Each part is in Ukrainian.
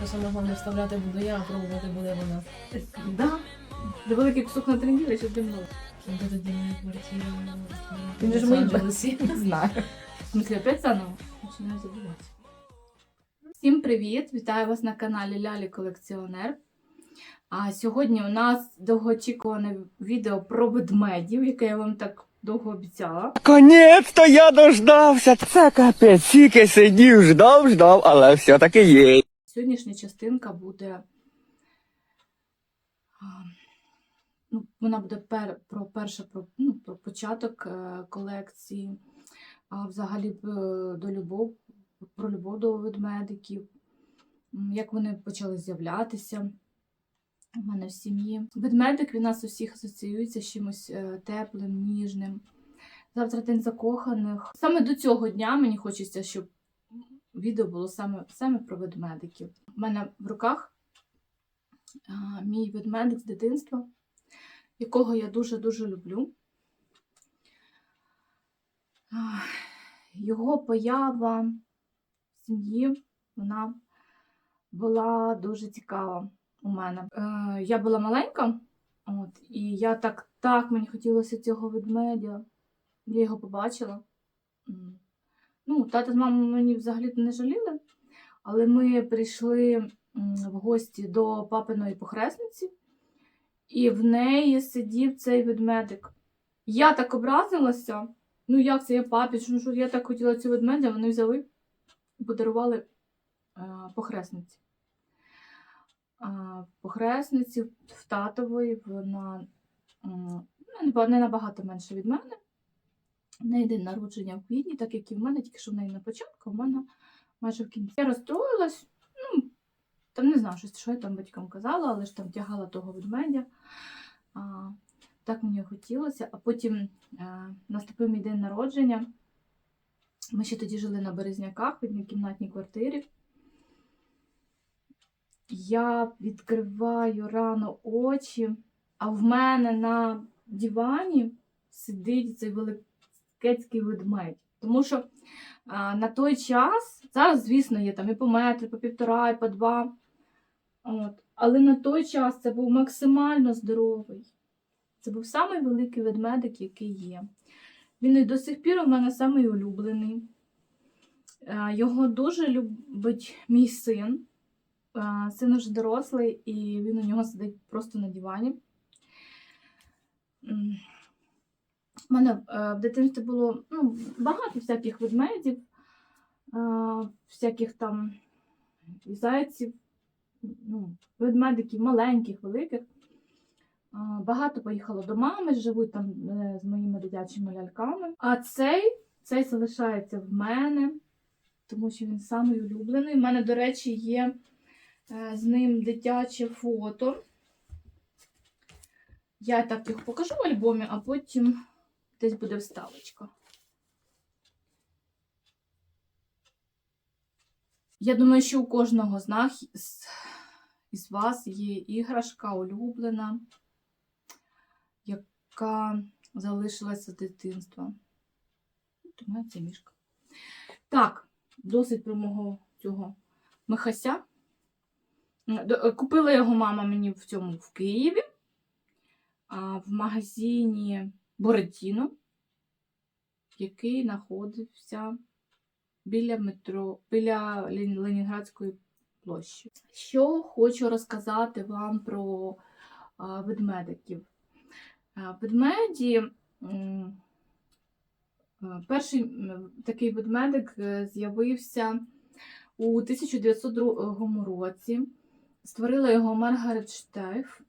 То саме головне вставляти буду я, а пробувати буде вона. Да. Це великий кусок на три неділі, щоб димно. Де тоді моя квартира? Він же ж мої Лос-Анджелесі. Не знаю. В смысле, опять заново? Починаю забувати. Всім привіт! Вітаю вас на каналі Лялі Колекціонер. А сьогодні у нас довгоочікуване відео про ведмедів, яке я вам так довго обіцяла. Конець-то я дождався. Це капець, тільки сидів, ждав, ждав, але все-таки є. Сьогоднішня частинка буде. Ну, вона буде пер, про перше про, ну, про початок е, колекції, а взагалі е, до любов, про любов до ведмедиків, як вони почали з'являтися у мене в сім'ї. Ведмедик він у нас усіх асоціюється з чимось е, теплим, ніжним. Завтра день закоханих. Саме до цього дня мені хочеться, щоб відео було саме, саме про ведмедиків. У мене в руках а, мій ведмедик з дитинства, якого я дуже-дуже люблю. А, Його поява в сім'ї вона була дуже цікава у мене. Е, я була маленька, от, і я так, так мені хотілося цього ведмедя. Я його побачила. Ну, тата з мамою мені взагалі не жаліли, але ми прийшли в гості до папиної похресниці, і в неї сидів цей ведмедик. Я так образилася. Ну, як це я папі? Ну, що я так хотіла цього ведмедя, вони взяли і подарували е, похресниці. А, похресниці в татової вона не- не набагато менше від мене. Неї день народження в квітні, так як і в мене, тільки що в неї на початку, а в мене майже в кінці. Я розстроїлась, ну, там не знаю, що я там батькам казала, але ж там тягала того ведмедя. А, так мені хотілося. А потім е, наступив мій день народження. Ми ще тоді жили на Березняках в однокімнатній квартирі. Я відкриваю рано очі, а в мене на дивані сидить цей великецький ведмедь. Тому що а, на той час, зараз, звісно, є там і по метру, і по півтора, і по два. От. Але на той час це був максимально здоровий. Це був самий великий ведмедик, який є. Він і до сих пір у мене самий улюблений. Його дуже любить мій син. Син уже дорослий, і він у нього сидить просто на дивані. У мене е, в дитинстві було ну, багато всяких ведмедів, е, всяких там і зайців, ну, ведмедиків маленьких, великих. Е, Багато поїхало до мами, живуть там з моїми дитячими ляльками. А цей, цей залишається в мене, тому що він самий улюблений. У мене, до речі, є з ним дитяче фото. Я так їх покажу в альбомі, а потім десь буде вставочка. Я думаю, що у кожного з нас із вас є іграшка улюблена, яка залишилася з дитинства. Думаю, це мішка. Так, досить про мого цього михася. Купила його мама мені в цьому в Києві, а, в магазині Боретіно, який знаходився біля метро, біля Ленінградської площі. Що хочу розказати вам про ведмедиків. Ведмеді. Перший такий ведмедик е, з'явився у 1902 році. Створила його Маргарет Штайф.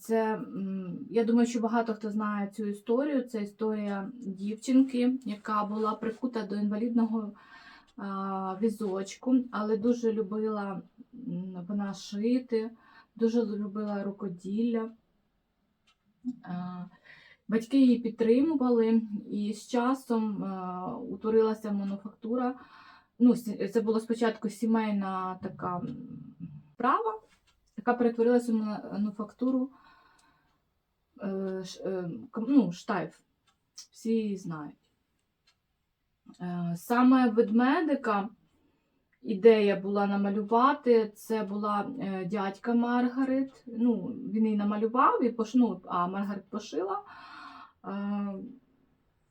Це, я думаю, що багато хто знає цю історію. Це історія дівчинки, яка була прикута до інвалідного візочку, але дуже любила вона шити, дуже любила рукоділля. Батьки її підтримували, і з часом утворилася мануфактура. Ну, це було спочатку сімейна така м, справа, яка перетворилася в мануфактуру е, е, ну, штайф. Всі її знають. Е, Саме ведмедика ідея була намалювати. Це була дядька Маргарет. Ну, він її намалював, і пош... ну, а Маргарет пошила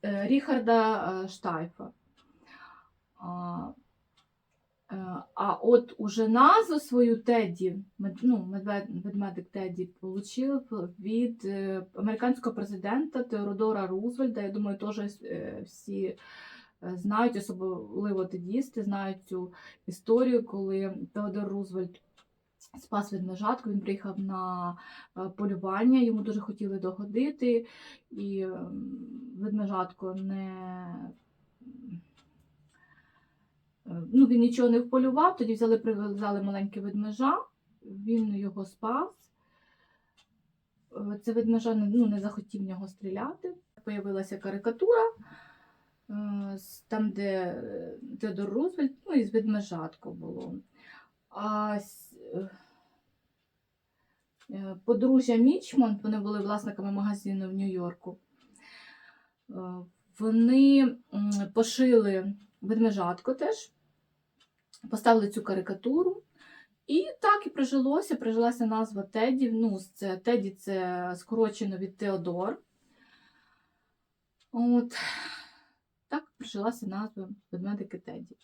Ріхарда Штайфа. А, е, от уже назву свою Тедді, мед- ну, ведмедик Тедді, отримав від е, американського президента Теодора Рузвельда. Я думаю, теж е, всі знають, особливо тедісти, знають цю історію, коли Теодор Рузвельд спас ведмежатку, він приїхав на полювання, йому дуже хотіли догодити, і ем, ведмежатко не. Е, Ну, він нічого не вполював, тоді взяли, прив'язали маленьке ведмежа, він його спас. Е, Це ведмежа ну, не захотів в нього стріляти. Появилася карикатура, е, там, де Теодор Рузвельт, ну і з ведмежатко було. А подружжя Мічмонт, вони були власниками магазину в Нью-Йорку. Вони пошили ведмежатко теж, поставили цю карикатуру. І так і прижилося. Прижилася назва Теді. Ну, це Теді це скорочено від Теодор. От. Так прижилася назва ведмедики Теді.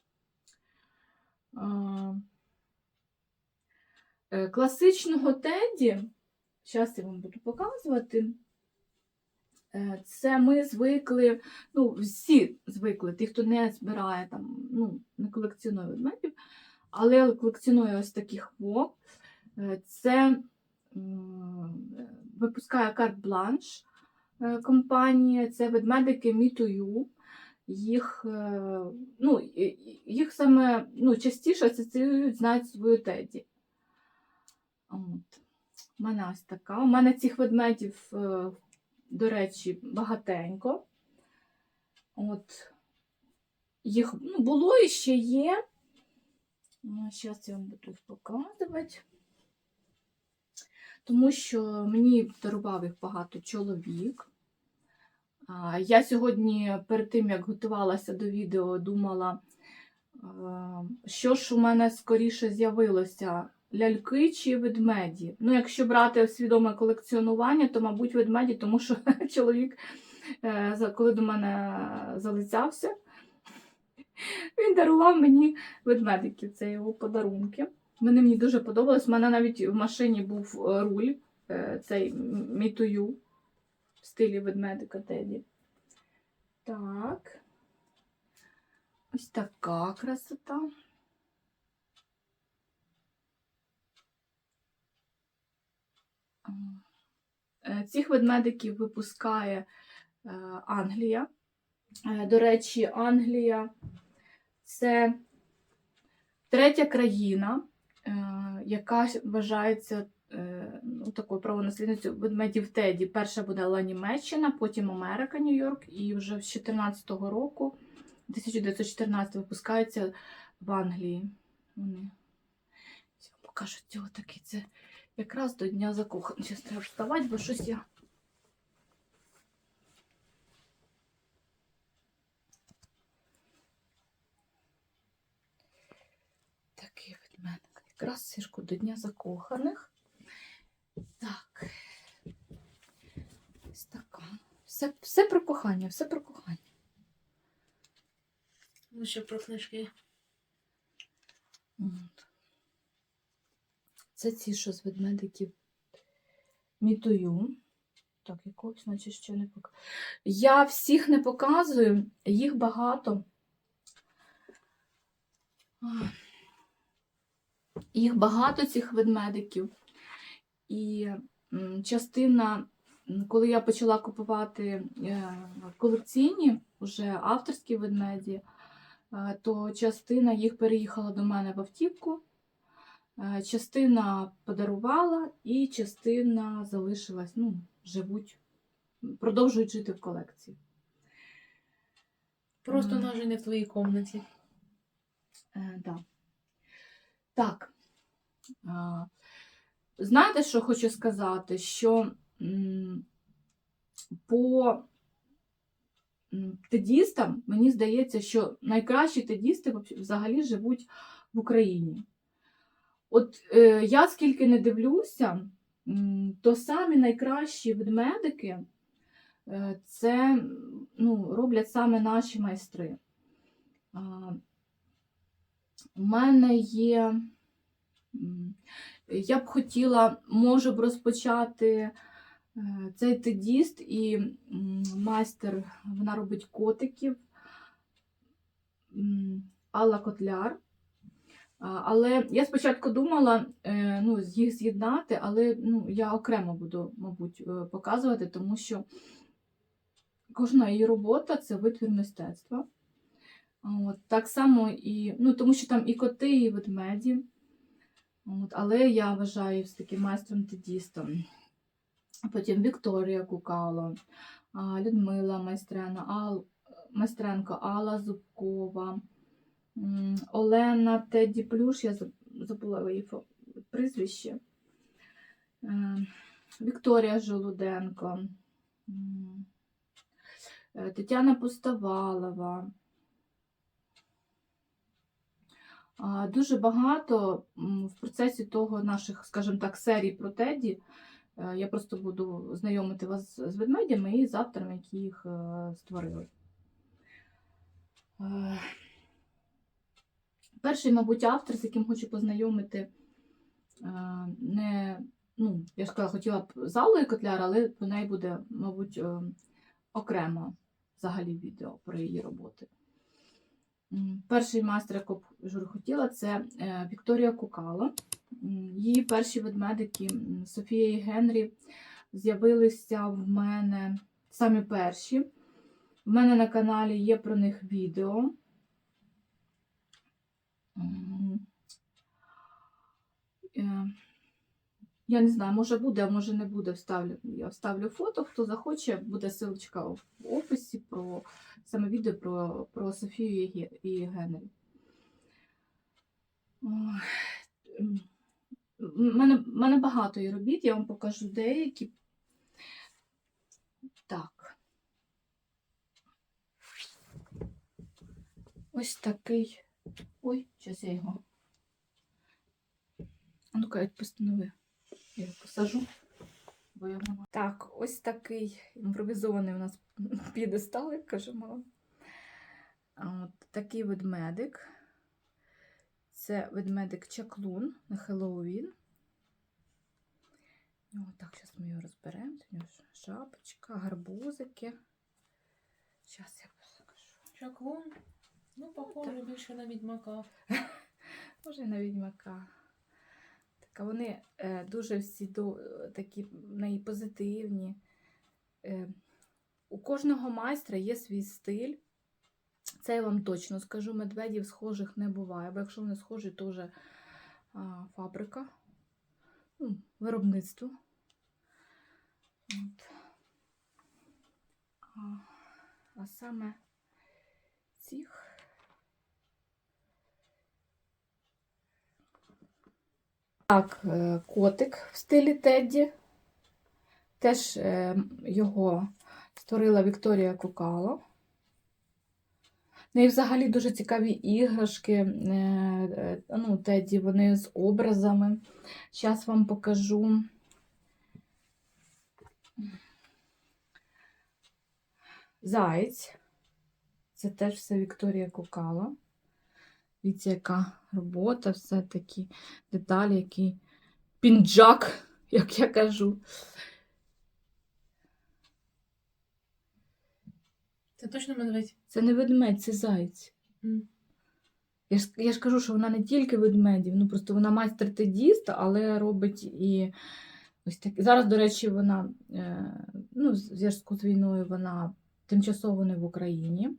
Е, Класичного Теді, зараз я вам буду показувати. Е, Це ми звикли, ну, всі звикли, ті, хто не збирає там, ну, не колекціонує ведмедів, але колекціонує ось таких во. Е, Це випускає карт-бланш е, компанія, це ведмедики Мітую. Їх, ну, їх саме ну, частіше асоціюють знають свою теді. От. У мене ось така. У мене цих ведмедів, е, до речі, багатенько. От. Їх ну, було і ще є. Зараз я вам буду показувати. Тому що мені дарував їх багато чоловік. Я сьогодні, перед тим як готувалася до відео, думала, що ж у мене скоріше з'явилося ляльки чи ведмеді. Ну, якщо брати свідоме колекціонування, то, мабуть, ведмеді, тому що чоловік, е, коли до мене залицявся, він дарував мені ведмедиків, це його подарунки. Вони мені дуже подобались. У мене навіть в машині був е, руль, е, цей мітую в стилі ведмедика Теді. Так. Ось така красота. Цих ведмедиків випускає е, Англія. Е, До речі, Англія це третя країна, е, яка вважається е, ну, такою правонаслідницею ведмедів Теді. Перша буде Німеччина, потім Америка, Нью-Йорк, і вже з 14-го року, 1914 випускаються в Англії. Вони. Я вам покажу цього таки. Це якраз до Дня закоханих. Зараз треба вставати, бо щось я. Такий ведмедик. Якраз сішку до Дня закоханих. Так. Ось така. Все, все про кохання, все про кохання. Ну, ще про книжки. От. Це ці, що з ведмедиків мітую. Так, якогось, значить, ще не показую. Я всіх не показую, їх багато. Їх багато цих ведмедиків. І частина, коли я почала купувати е, колекційні, вже авторські ведмеді, е, то частина їх переїхала до мене в автівку, частина подарувала, і частина залишилась, ну, живуть, продовжують жити в колекції. Просто Мгм. навіть не в твоїй комнаті. Е, да. Так. А, знаєте, що хочу сказати? Що м, по тедістам, мені здається, що найкращі тедісти взагалі живуть в Україні. От е, я скільки не дивлюся, то самі найкращі ведмедики е, це ну, роблять саме наші майстри. А, У мене є. Я б хотіла, може б розпочати е, цей тедіст і майстер, вона робить котиків Алла Котляр. Але я спочатку думала е, ну, їх з'єднати, але ну, я окремо буду, мабуть, е, показувати, тому що кожна її робота це витвір мистецтва. От, так само і, ну, тому що там і коти, і ведмеді. От, але я вважаю все-таки майстром тедістом. Потім Вікторія Кукало, Людмила Майстрена, Ал, Майстренко, Алла Зубкова, Олена Теді Плюш, я забула її прізвище. Е, Вікторія Жолуденко, е, Тетяна Пустовалова. Дуже багато в процесі того наших, скажімо так, серій про Теді. е, Я просто буду знайомити вас з ведмедями і з авторами, які їх створили. Перший, мабуть, автор, з яким хочу познайомити, е, не, ну, я ж хотіла б з Аллою Котляр, але про неї буде, мабуть, е, окремо взагалі відео про її роботи. Перший майстер, якого б жур хотіла, це е, Вікторія Кукало. Її перші ведмедики Софія і Генрі з'явилися в мене самі перші. В мене на каналі є про них відео. Е, Я не знаю, може буде, а може не буде. Вставлю. Я вставлю фото. Хто захоче, буде ссылочка в описі про саме відео про, про Софію і Ге- і Генрі. В мене, мене багато є робіт, я вам покажу деякі. Так. Ось такий. Ой, зараз я його. А ну-ка, постанови. Я його посажу. Бо його нема. Так, ось такий імпровізований у нас підестал, як каже мама. От такий ведмедик. Це ведмедик чаклун на Хеллоуін. Ну, так, зараз ми його розберемо. У нього шапочка, гарбузики. Зараз я покажу. Чаклун. Ну, похоже більше на відьмака. Може, на відьмака. Так, а вони е, дуже всі до, такі в неї позитивні. Е, у кожного майстра є свій стиль. Це я вам точно скажу, медведів схожих не буває, бо якщо вони схожі, то вже а, фабрика, ну, виробництво. От. А, а саме цих. Так, е, котик в стилі Тедді. Теж е, його створила Вікторія Кукало. Неї взагалі дуже цікаві іграшки. е, Ну, Тедді, вони з образами. Зараз вам покажу. Заєць. Це теж все Вікторія Кукало. Дивіться, яка робота, все такі деталі, який пінджак, як я кажу. Це точно медведь. Це не ведмедь, це заєць. М. Я ж, я ж кажу, що вона не тільки ведмедів, ну просто вона майстер тедіст, але робить і ось так. Зараз, до речі, вона е, ну, в зв'язку з війною вона тимчасово не в Україні.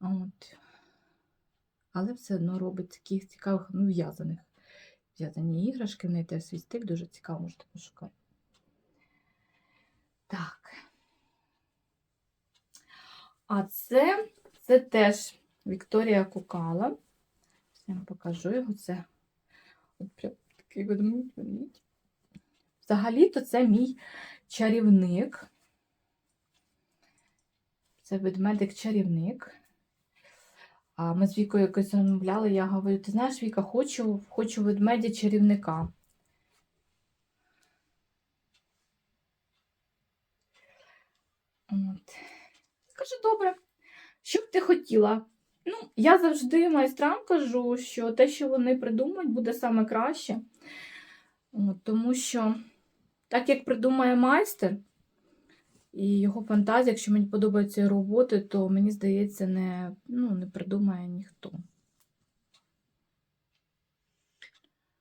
От. Але все одно робить таких цікавих, ну, в'язаних. В'язані іграшки, в неї теж свій стиль дуже цікаво, можете пошукати. Так. А це, це теж Вікторія Кукала. Я вам покажу його. Це от прям такий ведмідь. Взагалі-то це мій чарівник. Це ведмедик-чарівник. А ми з Вікою якось розмовляли, я говорю, ти знаєш, Віка, хочу, хочу ведмедя чарівника. От. Кажу, добре, що б ти хотіла? Ну, я завжди майстрам кажу, що те, що вони придумають, буде саме краще. От, тому що, так як придумає майстер і його фантазія, якщо мені подобаються роботи, то мені здається, не, ну, не придумає ніхто.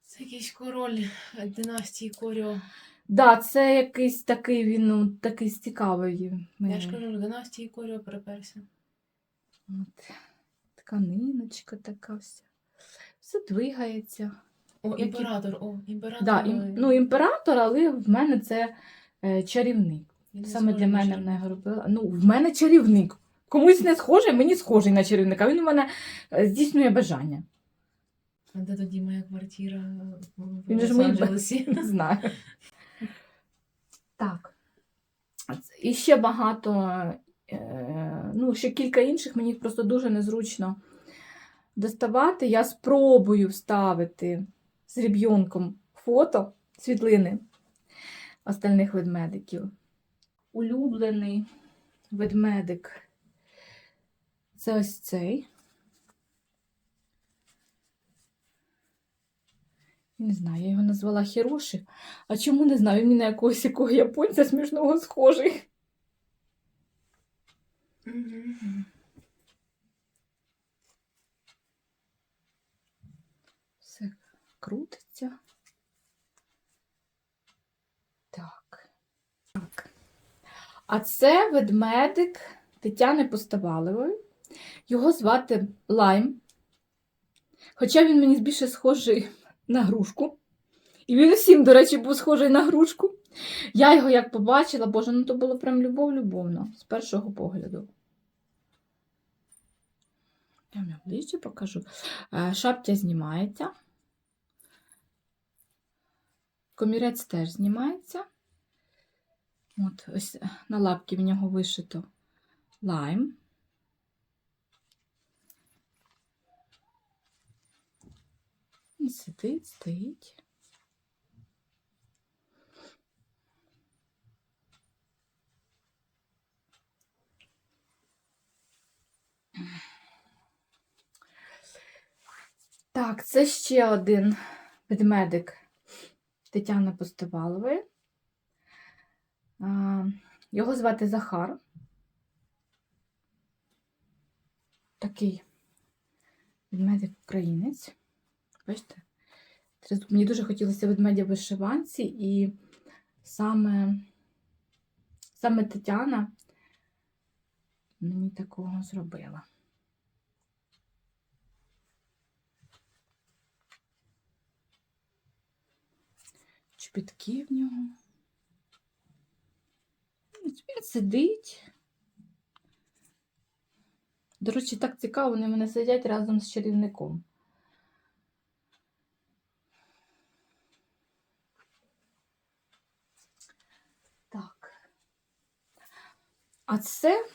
Це якийсь король е, династії Коріо. Да, це якийсь такий він ну, такий цікавий. Я ж кажу, династії Коріо приперся. От. Тканиночка така вся. Все двигається. О, Які- імператор, о, імператор. Да, ім, ну, імператор, але в мене це е, чарівник. Саме для мене вона робила. Ну, в мене чарівник. Комусь не схожий, мені схожий на чарівника. Він у мене е, здійснює бажання. А де тоді моя квартира в Він ж мій? Не знаю. Так. І ще багато, е, ну, ще кілька інших, мені просто дуже незручно доставати. Я спробую вставити з реб'юнком фото, світлини остальних ведмедиків. Улюблений ведмедик це ось цей. Не знаю, я його назвала Хіроші. А чому не знаю? Він на якогось якого японця смішного схожий. Все крутиться. Так. так. А це ведмедик Тетяни Поставалової. Його звати Лайм. Хоча він мені більше схожий на грушку. І він усім, до речі, був схожий на грушку. Я його як побачила, боже, ну то було прям любов-любовно з першого погляду. Я вам ближче покажу. Е, Шаптя знімається. Комірець теж знімається. От, ось е, на лапки в нього вишито лайм. Він сидить, стоїть. Так, це ще один ведмедик Тетяни Постовалової. Його звати Захар. Такий ведмедик українець. Бачите? Мені дуже хотілося ведмедя вишиванці, і саме, саме Тетяна мені такого зробила. Чобітки в нього. Він сидить. До речі, так цікаво, вони мене сидять разом з чарівником. Так. А це,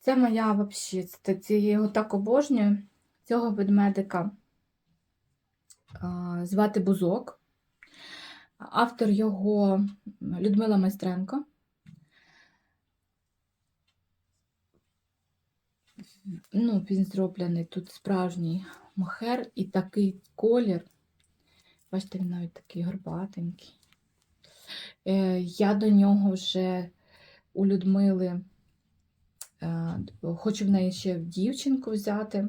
це моя взагалі, це я його так обожнюю. Цього ведмедика звати Бузок. Автор його Людмила Майстренко. Ну, він зроблений тут справжній мохер і такий колір. Бачите, він навіть такий горбатенький. Е, Я до нього вже у Людмили е, хочу в неї ще дівчинку взяти.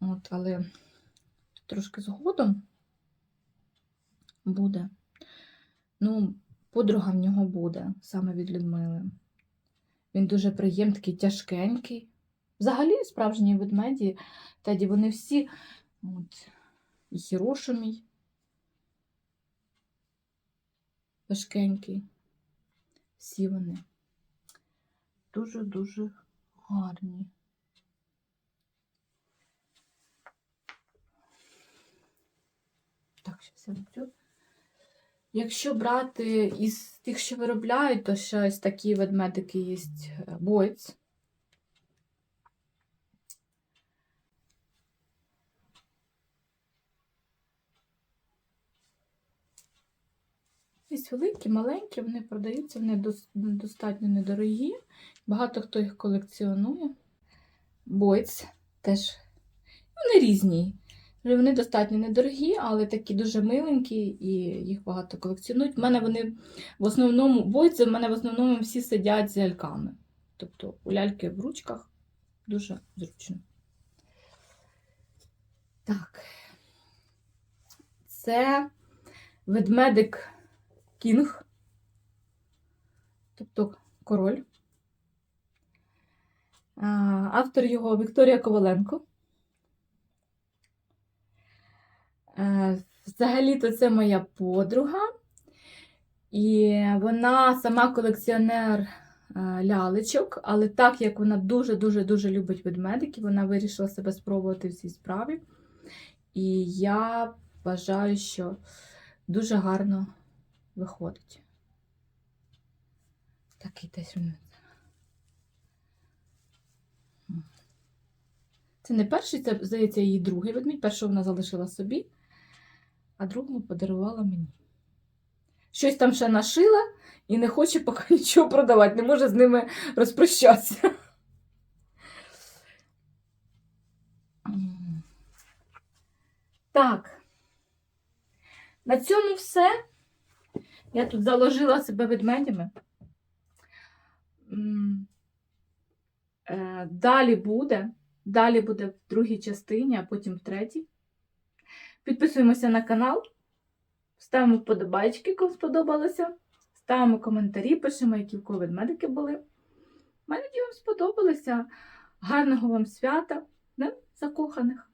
От, але трошки згодом буде. Ну, подруга в нього буде саме від Людмили. Він дуже приємний, тяжкенький. Взагалі, справжні ведмеді, Теді, вони всі, от, і Хіроша мій, важкенький. Всі вони дуже-дуже гарні. Так, щось я роблю. Якщо брати із тих, що виробляють, то ще ось такі ведмедики є е, бойц. Ось великі, маленькі, вони продаються, вони достатньо недорогі. Багато хто їх колекціонує. Бойц теж. Вони різні. Вони достатньо недорогі, але такі дуже миленькі і їх багато колекціонують. У мене вони в основному, бойці в мене в основному всі сидять з ляльками. Тобто у ляльки в ручках дуже зручно. Так. Це ведмедик Кінг, тобто король. Автор його Вікторія Коваленко. Е, Взагалі-то це моя подруга, і вона сама колекціонер е, лялечок, але так як вона дуже-дуже-дуже любить ведмедиків, вона вирішила себе спробувати в цій справі. І я вважаю, що дуже гарно виходить. Такий десь він. Це не перший, це, здається, її другий ведмідь. Першого вона залишила собі, а другого подарувала мені. Щось там ще нашила і не хоче поки нічого продавати, не може з ними розпрощатися. Так. На цьому все. Я тут заложила себе ведмедями. Е, Далі буде. Далі буде в другій частині, а потім в третій. Підписуємося на канал, ставимо вподобайки, кому сподобалося. Ставимо коментарі, пишемо, які в кого ведмедики були. Мене вам сподобалося. Гарного вам свята, не? закоханих.